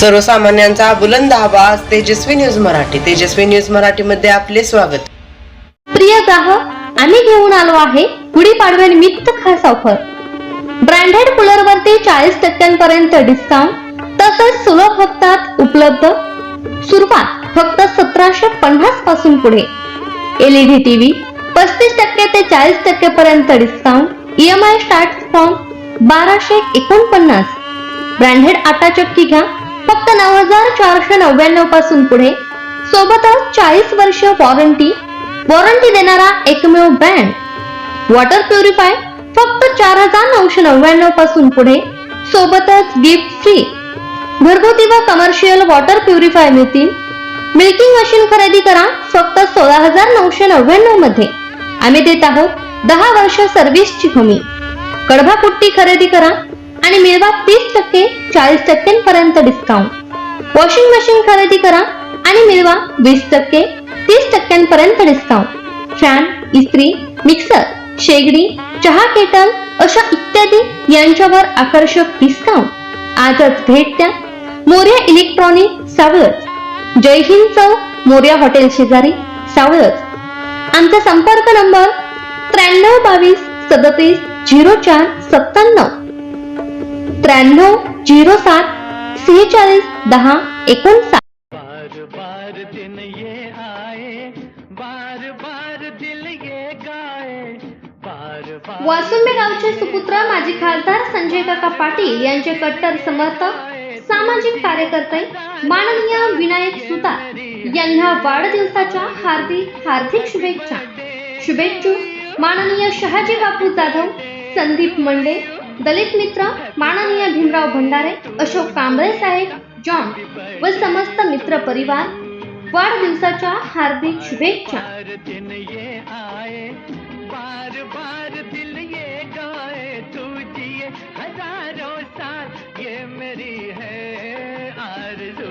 सर्वसामान्यांचा बुलंद आवाज तेजस्वी न्यूज मराठी. तेजस्वी न्यूज मराठी मध्ये आपले स्वागत. प्रिय ग्राहक आम्ही घेऊन आलो आहे गुढीपाडव्यानिमित्त खास ऑफर. ब्रँडेड कूलर वरती चाळीस टक्क्यांपर्यंत डिस्काउंट तसंच सुलभ हप्त्यात उपलब्ध. सुरुवात फक्त सतराशे पन्नासपासून पुढे. एलईडी टीव्ही पस्तीस टक्के ते चाळीस टक्के पर्यंत डिस्काउंट ईएमआय स्टार्ट फॉर्म बाराशे एकोणपन्नास. ब्रँडेड आटा चक्की घ्या फक्त नऊ हजार चारशे नव्याण्णवपासून पुढे. सोबतच चाळीस वर्ष वॉरंटी वॉरंटी देणारा एकमेव ब्रँड वॉटर प्युरिफाय फक्त चार हजार नऊशे नव्याण्णवपासून पुढे. सोबतच गिफ्ट फ्री घरगुती व कमर्शियल वॉटर प्युरिफाय मिळतील. मिल्किंग मशीन खरेदी करा फक्त सोळा हजार नऊशे नव्याण्णवमध्ये. आम्ही देत आहोत दहा वर्ष सर्व्हिसची हमी. कडभा पुट्टी खरेदी करा आणि मिळवा तीस टक्के चाळीस टक्क्यांपर्यंत डिस्काउंट वॉशिंग मशीन खरेदी करा आणि मिळवा वीस टक्के तीस टक्क्यांपर्यंत डिस्काउंट फॅन इस्त्री मिक्सर शेगडी चहा केटल अशा इत्यादी यांच्यावर आकर्षक डिस्काउंट आजच भेट द्या. मोर्या इलेक्ट्रॉनिक सावळच जय हिंद चौक मोर्या हॉटेल शेजारी सावळच आमचा संपर्क नंबर त्र्याण्णव बावीस सदतीस झिरो चार सत्त्याण्णव. त्र्याण्णव झिरो सात सेहेचाळीस दहा एकोणसाठ. बार बार दिन ये आए बार बार दिल ये गाए बार बार वासुंबे गावचे सुपुत्र माजी खासदार संजय काका पाटील यांचे कट्टर समर्थक सामाजिक कार्यकर्ते माननीय विनायक सुतार यांना वाढदिवसाच्या हार्दिक हार्दिक शुभेच्छा. शुभेच्छू माननीय शहाजी बापू जाधव संदीप मंडे दलित मित्र माननीय भीमराव भंडारे अशोक कांबळे साहेब जॉन व समस्त मित्र परिवार वाढदिवसाच्या हार्दिक शुभेच्छा. बार ये बार बार दिल ये हजारों साल ये मेरी है आरज़ू